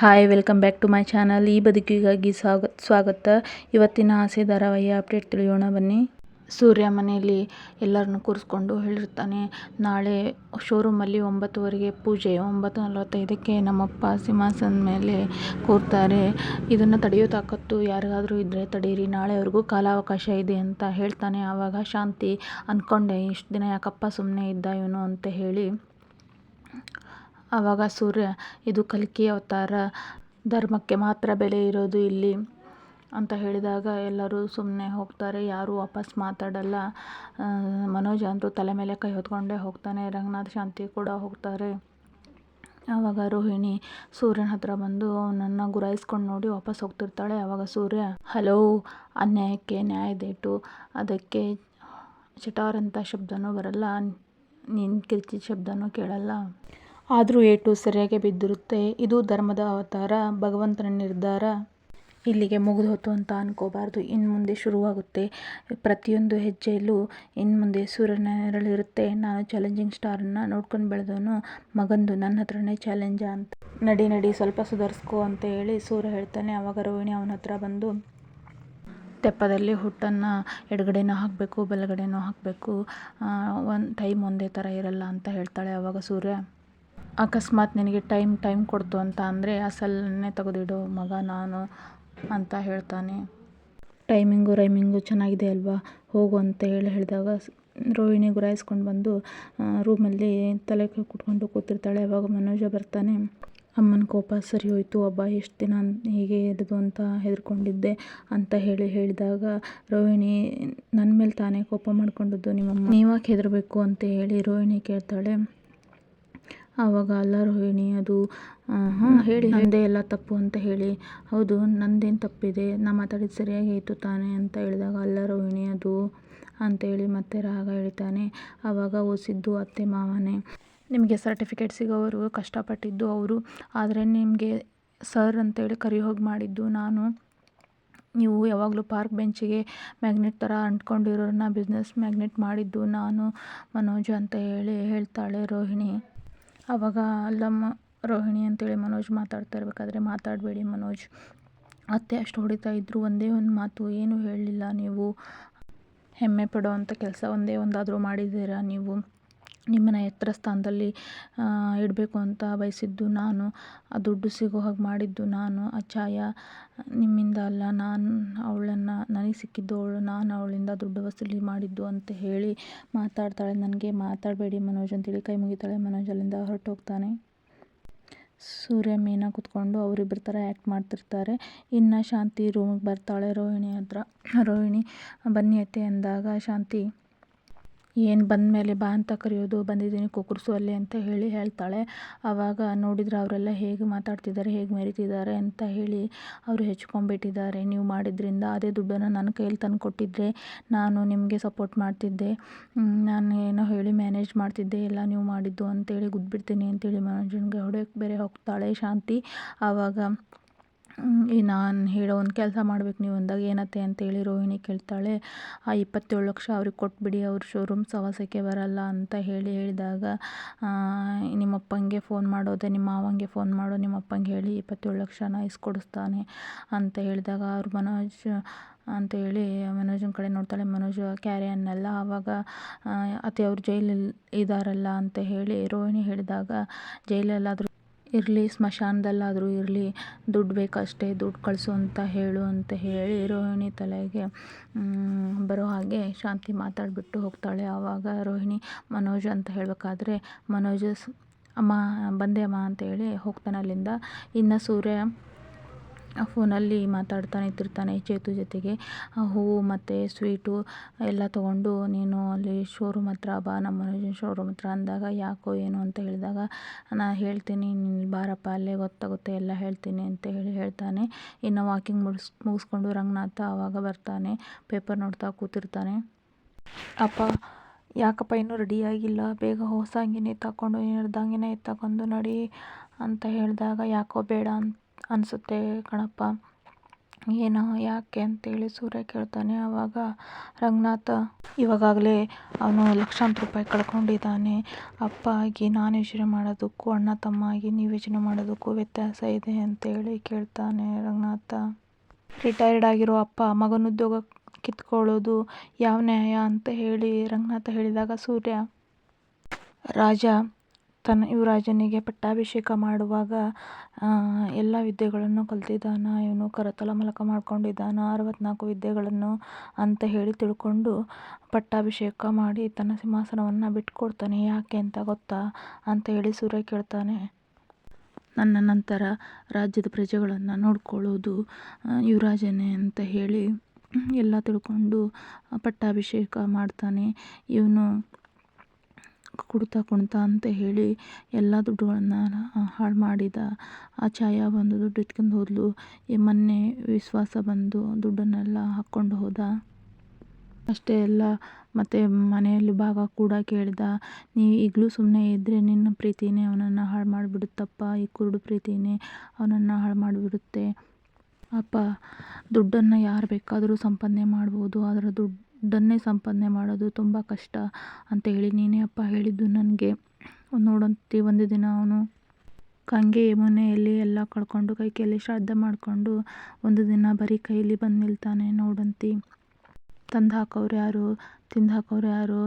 Hi welcome back to my channel ಈ ಬದುಕಿಗಾಗಿ ಸ್ವಾಗತ ಸ್ವಾಗತ. ಇವತ್ತಿನ ಆಸೆ ಧಾರಾವಾಹಿ ಅಪ್ಡೇಟ್ ತಿಳಿಯೋಣ ಬನ್ನಿ. ಸೂರ್ಯ ಮನೆಯಲ್ಲಿ ಎಲ್ಲರನ್ನು ಕೂರಿಸ್ಕೊಂಡು ಹೇಳಿರ್ತಾನೆ, ನಾಳೆ ಶೋರೂಮಲ್ಲಿ ಒಂಬತ್ತುವರೆಗೆ ಪೂಜೆ, ಒಂಬತ್ತು ನಲವತ್ತೈದಕ್ಕೆ ನಮ್ಮಪ್ಪ ಸಿಂಹಾಸನ ಮೇಲೆ ಕೂರ್ತಾರೆ. ಇದನ್ನು ತಡೆಯೋ ತಾಕತ್ತು ಯಾರಿಗಾದರೂ ಇದ್ದರೆ ತಡೀರಿ, ನಾಳೆವರೆಗೂ ಕಾಲಾವಕಾಶ ಇದೆ ಅಂತ ಹೇಳ್ತಾನೆ. ಆವಾಗ ಶಾಂತಿ ಅಂದ್ಕೊಂಡೆ ಇಷ್ಟು ದಿನ ಯಾಕಪ್ಪ ಸುಮ್ಮನೆ ಇದ್ದ ಇವನು ಅಂತ ಹೇಳಿ. ಆವಾಗ ಸೂರ್ಯ, ಇದು ಕಲ್ಕಿ ಅವತಾರ, ಧರ್ಮಕ್ಕೆ ಮಾತ್ರ ಬೆಲೆ ಇರೋದು ಇಲ್ಲಿ ಅಂತ ಹೇಳಿದಾಗ ಎಲ್ಲರೂ ಸುಮ್ಮನೆ ಹೋಗ್ತಾರೆ, ಯಾರೂ ವಾಪಸ್ ಮಾತಾಡಲ್ಲ. ಮನೋಜ್ ಅಂತೂ ತಲೆ ಮೇಲೆ ಕೈ ಹೊತ್ಕೊಂಡೇ ಹೋಗ್ತಾನೆ, ರಂಗನಾಥ್ ಶಾಂತಿ ಕೂಡ ಹೋಗ್ತಾರೆ. ಆವಾಗ ರೋಹಿಣಿ ಸೂರ್ಯನ ಹತ್ರ ಬಂದು ಅವನನ್ನು ಗುರಾಯಿಸ್ಕೊಂಡು ನೋಡಿ ವಾಪಸ್ ಹೋಗ್ತಿರ್ತಾಳೆ ಆವಾಗ ಸೂರ್ಯ. ಹಲೋ, ಅನ್ಯಾಯಕ್ಕೆ ನ್ಯಾಯದೇಟು ಅದಕ್ಕೆ ಚಟಾರ್ ಅಂತ ಶಬ್ದನೂ ಬರಲ್ಲ. ನಿನ್ನ ಕಿರ್ಚಿ ಶಬ್ದನೂ ಕೇಳಲ್ಲ. ಆದರೂ ಏಟು ಸರಿಯಾಗಿ ಬಿದ್ದಿರುತ್ತೆ. ಇದು ಧರ್ಮದ ಅವತಾರ, ಭಗವಂತನ ನಿರ್ಧಾರ. ಇಲ್ಲಿಗೆ ಮುಗಿದು ಹೋತು ಅಂತ ಅನ್ಕೋಬಾರ್ದು. ಇನ್ನು ಮುಂದೆ ಶುರುವಾಗುತ್ತೆ. ಪ್ರತಿಯೊಂದು ಹೆಜ್ಜೆಯಲ್ಲೂ ಇನ್ನು ಮುಂದೆ ಸೂರ್ಯನ ನೆರಳಿರುತ್ತೆ. ನಾನು ಚಾಲೆಂಜಿಂಗ್ ಸ್ಟಾರನ್ನು ನೋಡ್ಕೊಂಡು ಬೆಳೆದವನು ಮಗಂದು. ನನ್ನ ಹತ್ರನೇ ಚಾಲೆಂಜ ಅಂತ. ನಡಿ ನಡಿ, ಸ್ವಲ್ಪ ಸುಧಾರಿಸ್ಕೊ ಅಂತ ಹೇಳಿ ಸೂರ್ಯ ಹೇಳ್ತಾನೆ. ಆವಾಗ ರೋಹಿಣಿ ಅವನ ಹತ್ರ ಬಂದು, ತೆಪ್ಪದಲ್ಲಿ ಹುಟ್ಟನ್ನು ಎಡಗಡೆನೂ ಹಾಕಬೇಕು, ಬಲಗಡೆನೂ ಹಾಕಬೇಕು. ಒಂದು ಟೈಮ್ ಒಂದೇ ಥರ ಇರಲ್ಲ ಅಂತ ಹೇಳ್ತಾಳೆ ಆವಾಗ ಸೂರ್ಯ. ಅಕಸ್ಮಾತ್ ನಿನಗೆ ಟೈಮ್ ಟೈಮ್ ಕೊಡ್ತು ಅಂತ ಅಂದರೆ ಅಸಲನ್ನೇ ತೆಗೆದಿಡು, ಮಗ ನಾನು ಅಂತ ಹೇಳ್ತಾನೆ. ಟೈಮಿಂಗು, ರೈಮಿಂಗು ಚೆನ್ನಾಗಿದೆ ಅಲ್ವಾ? ಹೋಗು ಅಂತ ಹೇಳಿ ಹೇಳಿದಾಗ ರೋಹಿಣಿ ಗುರಾಯಿಸ್ಕೊಂಡು ಬಂದು ರೂಮಲ್ಲಿ ತಲೆ ಕುಟ್ಕೊಂಡು ಕೂತಿರ್ತಾಳೆ. ಅವಾಗ ಮನೋಜ ಬರ್ತಾನೆ, ಅಮ್ಮನ ಕೋಪ ಸರಿ ಹೋಯಿತು, ಅಬ್ಬ, ಎಷ್ಟು ದಿನ ಹೀಗೆ ಇರೋದು ಅಂತ ಹೆದರ್ಕೊಂಡಿದ್ದೆ? ಅಂತ ಹೇಳಿ ಹೇಳಿದಾಗ ರೋಹಿಣಿ ನನ್ನ ಮೇಲೆ ತಾನೇ ಕೋಪ ಮಾಡ್ಕೊಂಡಿದ್ದು ನಿಮ್ಮಮ್ಮ. ನೀವಾಕೆ ಹೆದರಬೇಕು? ಅಂತ ಹೇಳಿ ರೋಹಿಣಿ ಕೇಳ್ತಾಳೆ ಆವಾಗ ಅಲ್ಲ ರೋಹಿಣಿ ಅದು ಹಾಂ, ಹೇಳಿ, ನಂದೇ ಎಲ್ಲ ತಪ್ಪು ಅಂತ ಹೇಳಿ, ಹೌದು, ನಂದೇನು ತಪ್ಪಿದೆ, ನಾ ಮಾತಾಡಿದ್ದು ಸರಿಯಾಗಿ ಆಯಿತು ತಾನೇ ಅಂತ ಹೇಳಿದಾಗ ಅಲ್ಲ ರೋಹಿಣಿ ಅದು ಅಂತೇಳಿ ಮತ್ತೆ ರಾಗ ಹೇಳ್ತಾನೆ. ಆವಾಗ ಓಸಿದ್ದು ಅತ್ತೆ ಮಾವನೇ. ನಿಮಗೆ ಸರ್ಟಿಫಿಕೇಟ್ ಸಿಗೋವರೆಗೂ ಕಷ್ಟಪಟ್ಟಿದ್ದು ಅವರು, ಆದರೆ ನಿಮಗೆ ಸರ್ ಅಂತೇಳಿ ಕರಿ ಹೋಗಿ ಮಾಡಿದ್ದು ನಾನು. ನೀವು ಯಾವಾಗಲೂ ಪಾರ್ಕ್ ಬೆಂಚಿಗೆ ಮ್ಯಾಗ್ನೆಟ್ ಥರ ಅಂಟ್ಕೊಂಡಿರೋರನ್ನ ಬಿಸ್ನೆಸ್ ಮ್ಯಾಗ್ನೆಟ್ ಮಾಡಿದ್ದು ನಾನು, ಮನೋಜ್ ಅಂತ ಹೇಳಿ ಹೇಳ್ತಾಳೆ ರೋಹಿಣಿ. ಆವಾಗ ಅಲ್ಲಮ್ಮ, ರೋಹಿಣಿ ಅಂತೇಳಿ ಮನೋಜ್ ಮಾತಾಡ್ತಾ ಇರಬೇಕಾದ್ರೆ ಮಾತಾಡಬೇಡಿ ಮನೋಜ್. ಅತ್ತೆ ಅಷ್ಟು ಹೊಡಿತಾ ಇದ್ದರು ಒಂದೇ ಒಂದು ಮಾತು, ಏನೂ ಹೇಳಲಿಲ್ಲ ನೀವು. ಹೆಮ್ಮೆ ಪಡೋ ಅಂಥ ಕೆಲಸ ಒಂದೇ ಒಂದಾದರೂ ಮಾಡಿದ್ದೀರಾ ನೀವು? ನಿಮ್ಮನ್ನ ಎತ್ತರ ಸ್ಥಾನದಲ್ಲಿ ಇಡಬೇಕು ಅಂತ ಬಯಸಿದ್ದು ನಾನು. ಆ ದುಡ್ಡು ಸಿಗೋ ಹಾಗೆ ಮಾಡಿದ್ದು ನಾನು. ಆ ಛಾಯಾ ನಿಮ್ಮಿಂದ ಅಲ್ಲ, ನಾನು ಅವಳನ್ನು, ನನಗೆ ಸಿಕ್ಕಿದ್ದು ಅವಳು, ನಾನು ಅವಳಿಂದ ದುಡ್ಡು ವಸೂಲಿ ಮಾಡಿದ್ದು ಅಂತ ಹೇಳಿ ಮಾತಾಡ್ತಾಳೆ. ನನಗೆ ಮಾತಾಡಬೇಡಿ ಮನೋಜ್ ಅಂತೇಳಿ ಕೈ ಮುಗಿತಾಳೆ. ಮನೋಜ್ ಅಲ್ಲಿಂದ ಹೊರಟೋಗ್ತಾನೆ. ಸೂರ್ಯ ಮೀನಾ ಕೂತ್ಕೊಂಡು ಅವರಿಬ್ಬರ ಥರ ಆ್ಯಕ್ಟ್ ಮಾಡ್ತಿರ್ತಾರೆ. ಇನ್ನು ಶಾಂತಿ ರೂಮಿಗೆ ಬರ್ತಾಳೆ ರೋಹಿಣಿ ಹತ್ರ. ರೋಹಿಣಿ, ಬನ್ನಿ ಅತ್ತೆ ಅಂದಾಗ, ಶಾಂತಿ ಏನು ಬಂದಮೇಲೆ ಬಾ ಅಂತ ಕರೆಯೋದು, ಬಂದಿದ್ದೀನಿ ಕುಕ್ಕರ್ಸು ಅಲ್ಲಿ ಅಂತ ಹೇಳಿ ಹೇಳ್ತಾಳೆ. ಆವಾಗ ನೋಡಿದರೆ ಅವರೆಲ್ಲ ಹೇಗೆ ಮಾತಾಡ್ತಿದ್ದಾರೆ, ಹೇಗೆ ಮೆರಿತಿದ್ದಾರೆ ಅಂತ ಹೇಳಿ ಅವರು ಹೆಚ್ಕೊಂಡ್ಬಿಟ್ಟಿದ್ದಾರೆ. ನೀವು ಮಾಡಿದ್ರಿಂದ ಅದೇ ದುಡ್ಡನ್ನು ನನ್ನ ಕೈಯಲ್ಲಿ ತಂದು ಕೊಟ್ಟಿದ್ದರೆ ನಾನು ನಿಮಗೆ ಸಪೋರ್ಟ್ ಮಾಡ್ತಿದ್ದೆ. ನಾನು ಏನೋ ಹೇಳಿ ಮ್ಯಾನೇಜ್ ಮಾಡ್ತಿದ್ದೆ, ಎಲ್ಲ ನೀವು ಮಾಡಿದ್ದು ಅಂತೇಳಿ ಗುದ್ಬಿಡ್ತೀನಿ ಅಂತೇಳಿ ಮನೋಜನ್ಗೆ ಹೊಡೆಯೋಕ್ಕೆ ಬೇರೆ ಹೋಗ್ತಾಳೆ ಶಾಂತಿ. ಆವಾಗ ಈ ನಾನು ಹೇಳೋ ಒಂದು ಕೆಲಸ ಮಾಡ್ಬೇಕು, ನೀವು ಅಂದಾಗ ಏನತ್ತೆ ಅಂತೇಳಿ ರೋಹಿಣಿ ಕೇಳ್ತಾಳೆ. ಆ ಇಪ್ಪತ್ತೇಳು ಲಕ್ಷ ಅವ್ರಿಗೆ ಕೊಟ್ಬಿಡಿ, ಅವ್ರ ಶೋರೂಮ್ ಸವಾಸಕ್ಕೆ ಬರಲ್ಲ ಅಂತ ಹೇಳಿ ಹೇಳಿದಾಗ ನಿಮ್ಮಪ್ಪಂಗೆ ಫೋನ್ ಮಾಡೋದೆ, ನಿಮ್ಮ ಮಾವಂಗೆ ಫೋನ್ ಮಾಡು ನಿಮ್ಮಪ್ಪಂಗೆ ಹೇಳಿ ಇಪ್ಪತ್ತೇಳು ಲಕ್ಷನ ಇಸ್ಕೊಡಿಸ್ತಾನೆ ಅಂತ ಹೇಳಿದಾಗ, ಅವ್ರ ಮನೋಜ್ ಅಂತ ಹೇಳಿ ಮನೋಜನ ಕಡೆ ನೋಡ್ತಾಳೆ. ಮನೋಜ್ ಕ್ಯಾರಿಯನ್ನೆಲ್ಲ ಆವಾಗ ಅತ್ತೆ ಅವ್ರು ಜೈಲಲ್ಲಿ ಇದ್ದಾರಲ್ಲ ಅಂತ ಹೇಳಿ ರೋಹಿಣಿ ಹೇಳಿದಾಗ, ಜೈಲಲ್ಲಾದರೂ ಇರಲಿ, ಸ್ಮಶಾನದಲ್ಲಾದರೂ ಇರಲಿ, ದುಡ್ಡು ಬೇಕಷ್ಟೇ, ದುಡ್ಡು ಕಳಿಸು ಅಂತ ಹೇಳು ಅಂತ ಹೇಳಿ ರೋಹಿಣಿ ತಲೆಗೆ ಬರೋ ಹಾಗೆ ಶಾಂತಿ ಮಾತಾಡಿಬಿಟ್ಟು ಹೋಗ್ತಾಳೆ. ಆವಾಗ ರೋಹಿಣಿ, ಮನೋಜ್ ಅಂತ ಹೇಳಬೇಕಾದ್ರೆ ಮನೋಜ್ ಅಮ್ಮ ಬಂದೆ ಅಮ್ಮ ಅಂತೇಳಿ ಹೋಗ್ತಾನೆ ಅಲ್ಲಿಂದ. ಇನ್ನು ಸೂರ್ಯ ಫೋನಲ್ಲಿ ಮಾತಾಡ್ತಾನೆ ನಿಂತಿರ್ತಾನೆ ಚೇತು ಜೊತೆಗೆ. ಹೂವು ಮತ್ತು ಸ್ವೀಟು ಎಲ್ಲ ತಗೊಂಡು ನೀನು ಅಲ್ಲಿ ಶೋರೂಮ್ ಹತ್ರ ಬಾ, ನಮ್ಮ ಮನೋಜನ ಶೋರೂಮ್ ಹತ್ರ ಅಂದಾಗ ಯಾಕೋ ಏನು ಅಂತ ಹೇಳಿದಾಗ ನಾನು ಹೇಳ್ತೀನಿ, ನೀನು ಬಾರಪ್ಪ, ಅಲ್ಲೇ ಗೊತ್ತಾಗುತ್ತೆ, ಎಲ್ಲ ಹೇಳ್ತೀನಿ ಅಂತ ಹೇಳಿ ಹೇಳ್ತಾನೆ. ಇನ್ನು ವಾಕಿಂಗ್ ಮುಗಿಸ್, ಮುಗಿಸ್ಕೊಂಡು ರಂಗನಾಥ ಆವಾಗ ಬರ್ತಾನೆ ಪೇಪರ್ ನೋಡ್ತಾ ಕೂತಿರ್ತಾನೆ. ಅಪ್ಪ, ಯಾಕಪ್ಪ ಇನ್ನೂ ರೆಡಿಯಾಗಿಲ್ಲ ಬೇಗ ಹೊಸ ಅಂಗಿನೇ ತಗೊಂಡು ಇರ್ದಂಗೆ ತಗೊಂಡು ನಡಿ ಅಂತ ಹೇಳಿದಾಗ, ಯಾಕೋ ಬೇಡ ಅಂತ ಅನಿಸುತ್ತೆ ಕಣಪ್ಪ. ಏನು, ಯಾಕೆ ಅಂತೇಳಿ ಸೂರ್ಯ ಕೇಳ್ತಾನೆ. ಆವಾಗ ರಂಗನಾಥ ಇವಾಗಾಗಲೇ ಅವನು ಲಕ್ಷಾಂತರ ರೂಪಾಯಿ ಕಳ್ಕೊಂಡಿದ್ದಾನೆ. ಅಪ್ಪ ಆಗಿ ನಾನು ಯೋಚನೆ ಮಾಡೋದಕ್ಕೂ, ಅಣ್ಣ ತಮ್ಮ ಆಗಿ ನೀವು ಯೋಚನೆ ಮಾಡೋದಕ್ಕೂ ವ್ಯತ್ಯಾಸ ಇದೆ ಅಂತೇಳಿ ಕೇಳ್ತಾನೆ ರಂಗನಾಥ. ರಿಟೈರ್ಡ್ ಆಗಿರೋ ಅಪ್ಪ, ಮಗನ ಉದ್ಯೋಗ ಕಿತ್ಕೊಳ್ಳೋದು ಯಾವ ನ್ಯಾಯ ಅಂತ ಹೇಳಿ ರಂಗನಾಥ ಹೇಳಿದಾಗ ಸೂರ್ಯ, ರಾಜ ತನ್ನ ಯುವರಾಜನಿಗೆ ಪಟ್ಟಾಭಿಷೇಕ ಮಾಡುವಾಗ ಎಲ್ಲ ವಿದ್ಯೆಗಳನ್ನು ಕಲ್ತಿದ್ದಾನ, ಇವನು ಕರತಲ ಮಲಕ ಮಾಡ್ಕೊಂಡಿದ್ದಾನ, ಅರವತ್ನಾಲ್ಕು ವಿದ್ಯೆಗಳನ್ನು ಅಂತ ಹೇಳಿ ತಿಳ್ಕೊಂಡು ಪಟ್ಟಾಭಿಷೇಕ ಮಾಡಿ ತನ್ನ ಸಿಂಹಾಸನವನ್ನು ಬಿಟ್ಕೊಡ್ತಾನೆ. ಯಾಕೆ ಅಂತ ಗೊತ್ತಾ? ಅಂತ ಹೇಳಿ ಸೂರ್ಯ ಕೇಳ್ತಾನೆ. ನನ್ನ ನಂತರ ರಾಜ್ಯದ ಪ್ರಜೆಗಳನ್ನು ನೋಡ್ಕೊಳ್ಳೋದು ಯುವರಾಜನೇ ಅಂತ ಹೇಳಿ ಎಲ್ಲ ತಿಳ್ಕೊಂಡು ಪಟ್ಟಾಭಿಷೇಕ ಮಾಡ್ತಾನೆ. ಇವನು ಕುಡ್ತಾ ಕುಣ್ತಾ ಅಂತ ಹೇಳಿ ಎಲ್ಲ ದುಡ್ಡುಗಳನ್ನು ಹಾಳು ಮಾಡಿದ. ಆ ಛಾಯಾ ಬಂದು ದುಡ್ಡು ಇಟ್ಕೊಂಡು ಹೋದ್ಲು. ಈ ಮೊನ್ನೆ ವಿಶ್ವಾಸ ಬಂದು ದುಡ್ಡನ್ನೆಲ್ಲ ಹಾಕ್ಕೊಂಡು ಹೋದ. ಅಷ್ಟೇ ಅಲ್ಲ, ಮತ್ತು ಮನೆಯಲ್ಲಿ ಭಾಗ ಕೂಡ ಕೇಳಿದ. ನೀ ಈಗಲೂ ಸುಮ್ಮನೆ ಇದ್ದರೆ ನಿನ್ನ ಪ್ರೀತಿನೇ ಅವನನ್ನು ಹಾಳು ಮಾಡಿಬಿಡುತ್ತಪ್ಪ, ಈ ಕುರುಡು ಪ್ರೀತಿನೇ ಅವನನ್ನು ಹಾಳು ಮಾಡಿಬಿಡುತ್ತೆ. ಅಪ್ಪ, ದುಡ್ಡನ್ನು ಯಾರು ಬೇಕಾದರೂ ಸಂಪಾದನೆ ಮಾಡ್ಬೋದು, ಆದರೆ ದುಡ್ಡನ್ನೇ ಸಂಪಾದನೆ ಮಾಡೋದು ತುಂಬ ಕಷ್ಟ ಅಂತ ಹೇಳಿ ನೀನೇ ಅಪ್ಪ ಹೇಳಿದ್ದು ನನಗೆ. ನೋಡಂತಿ, ಒಂದು ದಿನ ಅವನು ಕಂಗೆ ಮನೆಯಲ್ಲಿ ಎಲ್ಲ ಕಳ್ಕೊಂಡು ಕೈ ಕೈಯಲ್ಲಿ ಶ್ರಾದ್ದ ಮಾಡಿಕೊಂಡು ಒಂದು ದಿನ ಬರೀ ಕೈಯಲ್ಲಿ ಬಂದು ನಿಲ್ತಾನೆ, ನೋಡಂತಿ. ತಂದು ಹಾಕೋರು ಯಾರು? ತಿಂದು ಹಾಕೋರು ಯಾರು?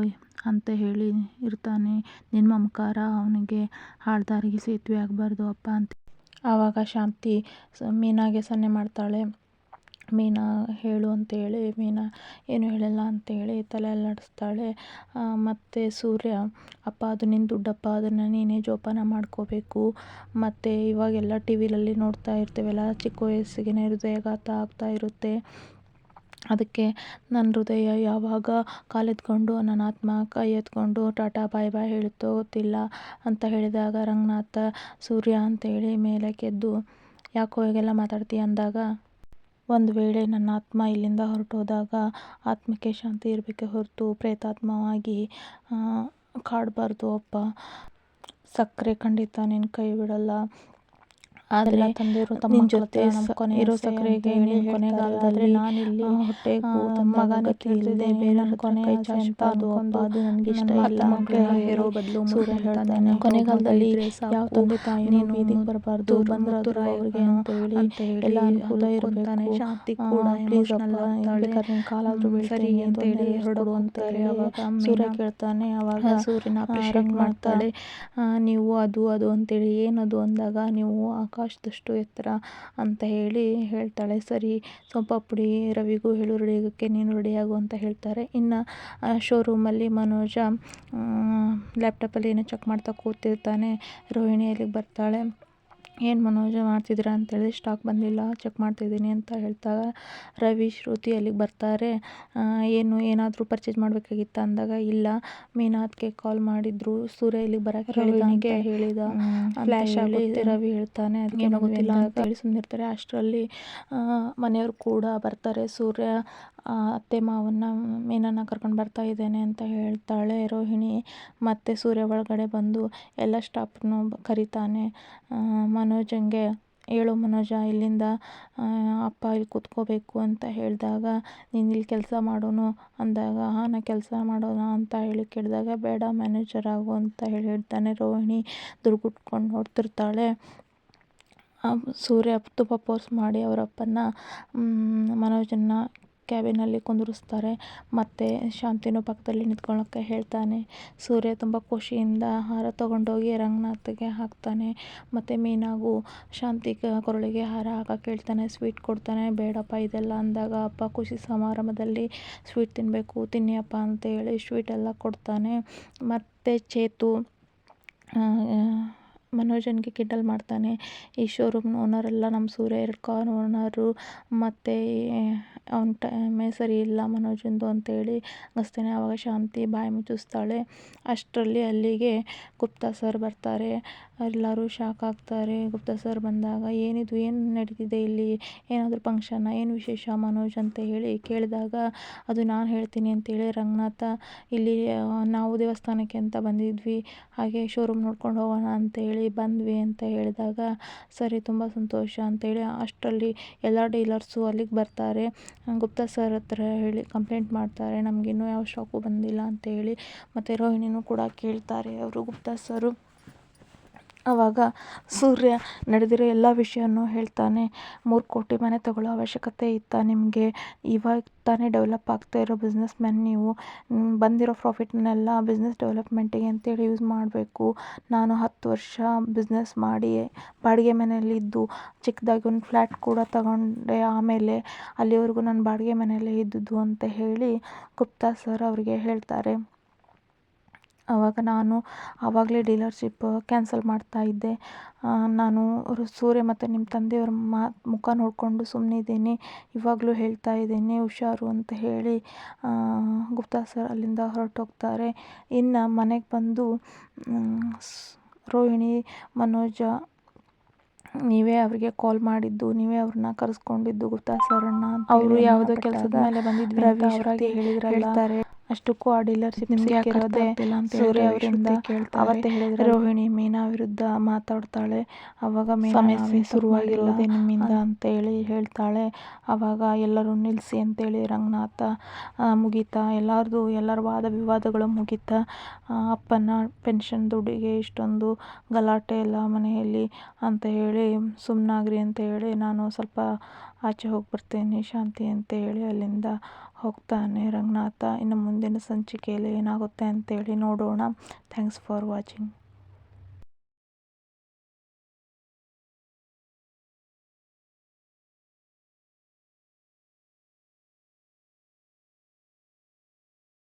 ಅಂತ ಹೇಳಿ ಇರ್ತಾನೆ. ನಿನ್ನ ಮಮಕಾರ ಅವನಿಗೆ ಹಾಡ್ದಾರಿಗೆ ಸೇತುವೆ ಆಗಬಾರ್ದು ಅಪ್ಪ ಅಂತ. ಆವಾಗ ಶಾಂತಿ, ಮೀನಾಗೆ ಸನ್ನೆ ಮಾಡ್ತಾಳೆ. ಮೀನಾ ಹೇಳು ಅಂತೇಳಿ, ಮೀನಾ ಏನು ಹೇಳಲ್ಲ ಅಂತೇಳಿ ತಲೆ ಅಲ್ಲಾಡಿಸ್ತಾಳೆ ಮತ್ತು ಸೂರ್ಯ, ಅಪ್ಪ, ಅದು ನಿನ್ನ ದುಡ್ಡಪ್ಪ, ಅದನ್ನು ನೀನೇ ಜೋಪಾನ ಮಾಡ್ಕೋಬೇಕು. ಮತ್ತು ಇವಾಗೆಲ್ಲ ಟಿ ವಿಲಲ್ಲಿ ನೋಡ್ತಾ ಇರ್ತೀವಲ್ಲ, ಚಿಕ್ಕ ವಯಸ್ಸಿಗೆ ಹೃದಯಾಘಾತ ಆಗ್ತಾ ಇರುತ್ತೆ. ಅದಕ್ಕೆ ನನ್ನ ಹೃದಯ ಯಾವಾಗ ಕಾಲೆತ್ಕೊಂಡು, ನನ್ನ ಆತ್ಮ ಕೈ ಎತ್ಕೊಂಡು ಟಾಟಾ ಬಾಯ್ ಬಾಯ್ ಹೇಳುತ್ತೋ ಗೊತ್ತಿಲ್ಲ ಅಂತ ಹೇಳಿದಾಗ ರಂಗನಾಥ, ಸೂರ್ಯ ಅಂತೇಳಿ ಮೇಲಕ್ಕೆದ್ದು, ಯಾಕೋ ಹೀಗೆಲ್ಲ ಮಾತಾಡ್ತೀಯ ಅಂದಾಗ ಒಂದು ವೇಳೆ ನನ್ನ ಆತ್ಮ ಇಲ್ಲಿಂದ ಹೊರಟೋದಾಗ ಆತ್ಮಕ್ಕೆ ಶಾಂತಿ ಇರಬೇಕೆ ಹೊರತು ಪ್ರೇತಾತ್ಮವಾಗಿ ಕಾಡಬಾರ್ದು ಅಪ್ಪ. ಸಕ್ಕರೆ ಖಂಡಿತ ನಿನ್ನ ಕೈ ಬಿಡಲ್ಲ ಆದರೆ ತಂದಿರೋ ತಮ್ಮ ಜೊತೆ ಇರೋ ಸಕ್ಕರೆಗೆ ಕೊನೆಗಾಲದಲ್ಲಿ ನಾನಿಲ್ಲಿ ಹೊಟ್ಟೆ ಮಗನ ಕೇಳಿದೆ ಬೇರೆ ಅಂತ ಅದು ಅದು ನನಗೆ ಇಷ್ಟ ಇಲ್ಲ. ಹೇರೋ ಬದಲು ಸೂರ್ಯ ಹೇಳ್ತಾನೆ ಕೊನೆಗಾಲದಲ್ಲಿ ಯಾವ ತಂದೆ ತಾಯಿ ನೀನು ಇದಕ್ಕೆ ಬರಬಾರ್ದು ಬಂದ್ರು ಅವರಿಗೆ ಅಂತ ಹೇಳಿ ಎಲ್ಲ ಅನುಕೂಲ ಇರುತ್ತಾನೆ ಶಾಂತಿ ಕೂಡ ಆಗ್ತಾಳೆ ಕಾಲಾದ್ರೂ ಸರಿ ಅಂತ ಹೇಳಿ ಹೊರಡು ಅಂತಾರೆ ಅವಾಗ ಸೂರ್ಯ ಕೇಳ್ತಾನೆ ಅವಾಗ ಸೂರ್ಯನ ಅಪ್ರಿಷಿಯೇಟ್ ಮಾಡ್ತಾಳೆ. ನೀವು ಅದು ಅದು ಅಂತೇಳಿ ಏನದು ಅಂದಾಗ ನೀವು ಆಕಾಶದಷ್ಟು ಎತ್ತರ ಅಂತ ಹೇಳಿ ಹೇಳ್ತಾಳೆ. ಸರಿ, ಸೋಂಪಾಪುಡಿ ಪುಡಿ ರವಿಗೂ ಹೇಳು ರೆಡಿಯಾಗೋಕ್ಕೆ ನೀನು ರೆಡಿಯಾಗು ಅಂತ ಹೇಳ್ತಾರೆ. ಇನ್ನು ಶೋರೂಮಲ್ಲಿ ಮನೋಜ ಲ್ಯಾಪ್ಟಾಪಲ್ಲಿ ಏನೋ ಚೆಕ್ ಮಾಡ್ತಾ ಕೂತಿರ್ತಾನೆ. ರೋಹಿಣಿ ಅಲ್ಲಿಗೆ ಬರ್ತಾಳೆ. ಏನು ಮನೋಜ ಮಾಡ್ತಿದ್ದೀರಾ ಅಂತೇಳಿ ಸ್ಟಾಕ್ ಬಂದಿಲ್ಲ ಚೆಕ್ ಮಾಡ್ತಿದ್ದೀನಿ ಅಂತ ಹೇಳ್ತಾಗ ರವಿ ಶ್ರುತಿ ಅಲ್ಲಿಗೆ ಬರ್ತಾರೆ. ಏನು ಏನಾದರೂ ಪರ್ಚೇಸ್ ಮಾಡಬೇಕಾಗಿತ್ತ ಅಂದಾಗ ಇಲ್ಲ. ಮೀನಾಥ್ಗೆ ಕಾಲ್ ಮಾಡಿದ್ರು ಸೂರ್ಯ ಇಲ್ಲಿಗೆ ಬರೋಕ್ಕೆ ರೋಹಿಣಿಗೆ ಹೇಳಿದ ಫ್ಲ್ಯಾಶ್ ಆಗುತ್ತೆ. ರವಿ ಹೇಳ್ತಾನೆ ಅದಕ್ಕೆ ಗೊತ್ತಿಲ್ಲ ಅಂತ. ಹೇಳಿ ಸುಮ್ಮನಿರ್ತಾರೆ ಅಷ್ಟರಲ್ಲಿ ಮನೆಯವರು ಕೂಡ ಬರ್ತಾರೆ. ಸೂರ್ಯ ಅತ್ತೆ ಮಾವನ್ನ ಮೀನನ್ನ ಕರ್ಕೊಂಡು ಬರ್ತಾ ಇದ್ದೇನೆ ಅಂತ ಹೇಳ್ತಾಳೆ ರೋಹಿಣಿ. ಮತ್ತೆ ಸೂರ್ಯ ಒಳಗಡೆ ಬಂದು ಎಲ್ಲ ಸ್ಟಾಫ್ನು ಕರೀತಾನೆ. ಮನೋಜಂಗೆ ಹೇಳು ಮನೋಜ, ಇಲ್ಲಿಂದ ಅಪ್ಪ ಇಲ್ಲಿ ಕೂತ್ಕೋಬೇಕು ಅಂತ ಹೇಳಿದಾಗ, ನೀನು ಇಲ್ಲಿ ಕೆಲಸ ಮಾಡೋನು? ಅಂದಾಗ, ಹಾಂ, ನಾ ಕೆಲಸ ಮಾಡೋಣ ಅಂತ ಹೇಳಿ ಕೇಳಿದಾಗ, ಬೇಡ ಮ್ಯಾನೇಜರ್ ಆಗು ಅಂತ ಹೇಳಿ ಹೇಳ್ತಾನೆ ರೋಹಿಣಿ. ದುರ್ಗುಟ್ಕೊಂಡು ನೋಡ್ತಿರ್ತಾಳೆ. ಸೂರ್ಯ ತುಂಬ ಪೋರ್ಸ್ ಮಾಡಿ ಅವರಪ್ಪನ ಮನೋಜನ್ನ ಕ್ಯಾಬಿನಲ್ಲಿ ಕುಂದಿರಿಸ್ತಾರೆ. ಮತ್ತು ಶಾಂತಿನೂ ಪಕ್ಕದಲ್ಲಿ ನಿಂತ್ಕೊಳ್ಳೋಕೆ ಹೇಳ್ತಾನೆ. ಸೂರ್ಯ ತುಂಬ ಖುಷಿಯಿಂದ ಹಾರ ತೊಗೊಂಡೋಗಿ ರಂಗನಾಥ್ಗೆ ಹಾಕ್ತಾನೆ. ಮತ್ತು ಮೀನಾಗು ಶಾಂತಿ ಕೊರಳಿಗೆ ಹಾರ ಹಾಕಕ್ಕೆ ಹೇಳ್ತಾನೆ ಸ್ವೀಟ್ ಕೊಡ್ತಾನೆ. ಬೇಡಪ್ಪ, ಇದೆಲ್ಲ ಅಂದಾಗ ಅಪ್ಪ ಖುಷಿ ಸಮಾರಂಭದಲ್ಲಿ ಸ್ವೀಟ್ ತಿನ್ನಬೇಕು ತಿನ್ನಿ ಅಪ್ಪ ಸ್ವೀಟ್ ಎಲ್ಲ ಕೊಡ್ತಾನೆ. ಮತ್ತು ಚೇತು ಮನೋಜನ್ಗೆ ಕಿಂಡಲ್ ಮಾಡ್ತಾನೆ. ಈ ಶೋರೂಮ್ ಓನರೆಲ್ಲ ನಮ್ಮ ಸೂರ್ಯ, ಎರಡು ಕಾರ್ ಓನರು ಮತ್ತು ಅವ್ನ ಟೈಮೇ ಸರಿ ಇಲ್ಲ ಮನೋಜಂದು ಅಂತೇಳಿ ಗಸ್ತಾನೆ ಆವಾಗ ಶಾಂತಿ ಬಾಯಿ ಮುಚ್ಚಿಸ್ತಾಳೆ. ಅಷ್ಟರಲ್ಲಿ ಅಲ್ಲಿಗೆ ಗುಪ್ತಾ ಸರ್ ಬರ್ತಾರೆ. ಎಲ್ಲರೂ ಶಾಕ್ ಆಗ್ತಾರೆ. ಗುಪ್ತಾ ಸರ್ ಬಂದಾಗ, ಏನಿದು, ಏನು ನಡೀತಿದೆ ಇಲ್ಲಿ? ಏನಾದರೂ ಫಂಕ್ಷನ್ನ ಏನು ವಿಶೇಷ ಮನೋಜ್ ಅಂತ ಹೇಳಿ ಕೇಳಿದಾಗ, ಅದು ನಾನು ಹೇಳ್ತೀನಿ ಅಂತೇಳಿ ರಂಗನಾಥ, ಇಲ್ಲಿ ನಾವು ದೇವಸ್ಥಾನಕ್ಕೆ ಅಂತ ಬಂದಿದ್ವಿ. ಹಾಗೆ ಶೋರೂಮ್ ನೋಡ್ಕೊಂಡು ಹೋಗೋಣ ಅಂತೇಳಿ ಬಂದ್ವಿ ಅಂತ ಹೇಳಿದಾಗ, ಸರಿ, ತುಂಬ ಸಂತೋಷ ಅಂತೇಳಿ ಅಷ್ಟರಲ್ಲಿ ಎಲ್ಲ ಡೀಲರ್ಸು ಅಲ್ಲಿಗೆ ಬರ್ತಾರೆ. ಗುಪ್ತಾ ಸರ್ ಹತ್ರ ಹೇಳಿ ಕಂಪ್ಲೇಂಟ್ ಮಾಡ್ತಾರೆ ನಮಗಿನ್ನೂ ಯಾವ ಸ್ಟಾಕು ಬಂದಿಲ್ಲ ಅಂತ ಹೇಳಿ, ಮತ್ತು ರೋಹಿಣಿನೂ ಕೂಡ ಕೇಳ್ತಾರೆ ಅವರು, ಗುಪ್ತಾ ಸರು. ಆವಾಗ ಸೂರ್ಯ ನಡೆದಿರೋ ಎಲ್ಲ ವಿಷಯನೂ ಹೇಳ್ತಾನೆ, ಮೂರು ಕೋಟಿ ಮನೆ ತಗೊಳ್ಳೋ ಅವಶ್ಯಕತೆ ಇತ್ತಾ ನಿಮಗೆ? ಇವಾಗ ತಾನೇ ಡೆವಲಪ್ ಆಗ್ತಾ ಇರೋ ಬಿಸ್ನೆಸ್ ಮ್ಯಾನ್ ನೀವು. ಬಂದಿರೋ ಪ್ರಾಫಿಟ್ನೆಲ್ಲ ಬಿಸ್ನೆಸ್ ಡೆವಲಪ್ಮೆಂಟಿಗೆ ಅಂತೇಳಿ ಯೂಸ್ ಮಾಡಬೇಕು. ನಾನು ಹತ್ತು ವರ್ಷ ಬಿಸ್ನೆಸ್ ಮಾಡಿ ಬಾಡಿಗೆ ಮನೆಯಲ್ಲಿ ಇದ್ದು, ಚಿಕ್ಕದಾಗಿ ಒಂದು ಫ್ಲ್ಯಾಟ್ ಕೂಡ ತಗೊಂಡೆ. ಆಮೇಲೆ ಅಲ್ಲಿವರೆಗೂ ನಾನು ಬಾಡಿಗೆ ಮನೆಯಲ್ಲೇ ಇದ್ದಿದ್ದು ಅಂತ ಹೇಳಿ ಗುಪ್ತಾ ಸರ್ ಅವರಿಗೆ ಹೇಳ್ತಾರೆ. ಆವಾಗ ನಾನು ಆವಾಗಲೇ ಡೀಲರ್ಶಿಪ್ ಕ್ಯಾನ್ಸಲ್ ಮಾಡ್ತಾ ಇದ್ದೆ. ನಾನು ಸೂರ್ಯ ಮತ್ತು ನಿಮ್ಮ ತಂದೆಯವ್ರ ಮಾತು ಮುಖ ನೋಡಿಕೊಂಡು ಸುಮ್ಮನಿದ್ದೀನಿ ಇವಾಗಲೂ ಹೇಳ್ತಾ ಇದ್ದೀನಿ ಹುಷಾರು ಅಂತ ಹೇಳಿ. ಗುಪ್ತಾ ಸರ್ ಅಲ್ಲಿಂದ ಹೊರಟೋಗ್ತಾರೆ. ಇನ್ನು ಮನೆಗೆ ಬಂದು ರೋಹಿಣಿ ಮನೋಜ ನೀವೇ ಅವರಿಗೆ ಕಾಲ್ ಮಾಡಿದ್ದು ನೀವೇ ಅವ್ರನ್ನ ಕರೆಸ್ಕೊಂಡಿದ್ದು ಗುಪ್ತಾ ಸರ್ನ ಅವರು ಯಾವುದೋ ಕೆಲಸದ ಮೇಲೆ ಬಂದಿದ್ವಿ ಹೇಳ್ತಾರೆ. ಅಷ್ಟಕ್ಕೂ ಆ ಡೀಲರ್ಶಿಪ್ ಸೂರ್ಯ ಅವರಿಂದ ಅವತ್ತೇ ಹೇಳಿದ್ರೆ ರೋಹಿಣಿ ಮೀನಾ ವಿರುದ್ಧ ಮಾತಾಡ್ತಾಳೆ. ಅವಾಗ ಸಮಸ್ಯೆ ಶುರುವಾಗಿರೋದೇ ನಿಮ್ಮಿಂದ ಅಂತ ಹೇಳಿ ಹೇಳ್ತಾಳೆ. ಅವಾಗ ಎಲ್ಲರೂ ನಿಲ್ಲಿಸಿ ಅಂತೇಳಿ ರಂಗನಾಥ ಮುಗೀತಾ. ಎಲ್ಲರದು ಎಲ್ಲರ ವಾದ ವಿವಾದಗಳು ಮುಗೀತಾ. ಅಪ್ಪನ ಪೆನ್ಷನ್ ದುಡ್ಡಿಗೆ ಇಷ್ಟೊಂದು ಗಲಾಟೆ ಎಲ್ಲ ಮನೆಯಲ್ಲಿ ಅಂತ ಹೇಳಿ ಸುಮ್ಮನಾಗ್ರಿ ಅಂತ ಹೇಳಿ ನಾನು ಸ್ವಲ್ಪ ಆಚೆ ಹೋಗಿ ಬರ್ತೇನೆ ಶಾಂತಿ ಅಂತ ಹೇಳಿ ಅಲ್ಲಿಂದ ಹೋಗ್ತಾನೆ ರಂಗನಾಥ. ಇನ್ನು ಮುಂದಿನ ಸಂಚಿಕೆಯಲ್ಲಿ ಏನಾಗುತ್ತೆ ಅಂತೇಳಿ ನೋಡೋಣ. Thanks for watching